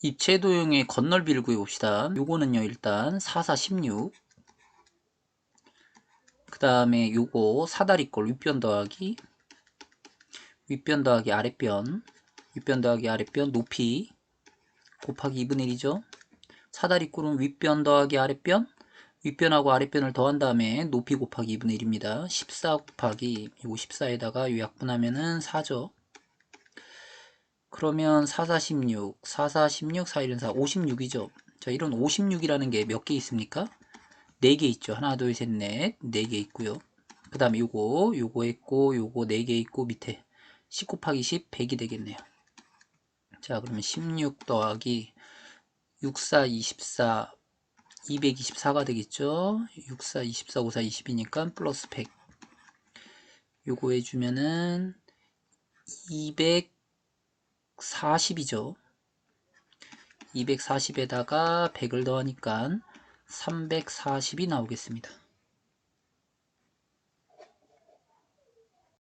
입체 도형의 건널비를 구해봅시다. 요거는요, 일단 4, 4, 16. 그 다음에 요거 사다리꼴 윗변 더하기 윗변 더하기 아랫변 윗변 더하기 아랫변 높이 곱하기 2분의 1이죠. 사다리꼴은 윗변 더하기 아랫변 윗변하고 아랫변을 더한 다음에 높이 곱하기 2분의 1입니다. 14 곱하기 요거 14에다가 요 약분하면은 4죠. 그러면 4, 4, 16, 4, 4, 16, 4, 1은 4, 56이죠. 자, 이런 56이라는 게 몇 개 있습니까? 4개 있죠. 하나, 둘, 셋, 넷, 4개 있고요. 그 다음에 요거, 요거 있고, 요거 4개 있고, 밑에 10 곱하기 10, 100이 되겠네요. 자, 그러면 16 더하기 6, 4, 24, 224가 되겠죠. 6, 4, 24, 5, 4, 20이니까 플러스 100. 요거 해주면은 240이죠. 240에다가 100을 더하니까 340이 나오겠습니다.